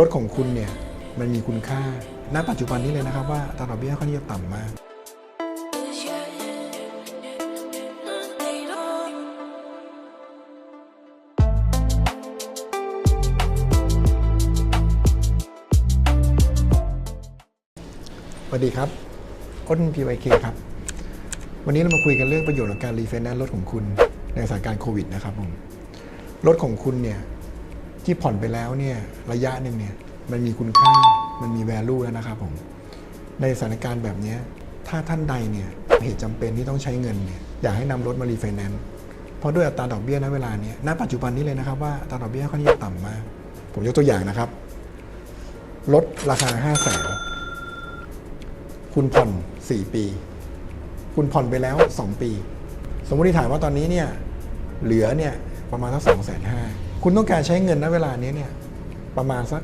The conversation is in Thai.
รถของคุณเนี่ยมันมีคุณค่า ณ ปัจจุบันนี้เลยนะครับว่าตราดอกเบี้ยค่อนข้างที่จะต่ำมาก สวัสดีครับ อ้น PYK ครับ วันนี้เรามาคุยกันเรื่องประโยชน์ของการรีไฟแนนซ์รถของคุณในสถานการณ์โควิดนะครับผม รถของคุณเนี่ย ที่ผ่อนไปแล้วเนี่ยระยะหนึ่งเนี่ยมันมีคุณค่ามันมี value แล้วนะครับผมในสถานการณ์แบบนี้ถ้าท่านใดเนี่ยเหตุจำเป็นที่ต้องใช้เงินเนี่ยอยากให้นำรถมารีไฟแนนซ์เพราะด้วยอัตราดอกเบี้ยณเวลาเนี้ยณปัจจุบันนี้เลยนะครับว่าอัตราดอกเบี้ยค่อนข้างที่ต่ำมาก ผมยกตัวอย่างนะครับรถราคา5 0 0แสนคุณผ่อน 4 ปี คุณผ่อนไปแล้ว 2 ปี สมมติฐานว่าตอนนี้เนี่ยเหลือเนี่ย ประมาณสักสองแสนห้าคุณต้องการใช้เงินณเวลานี้เนี่ยประมาณสัก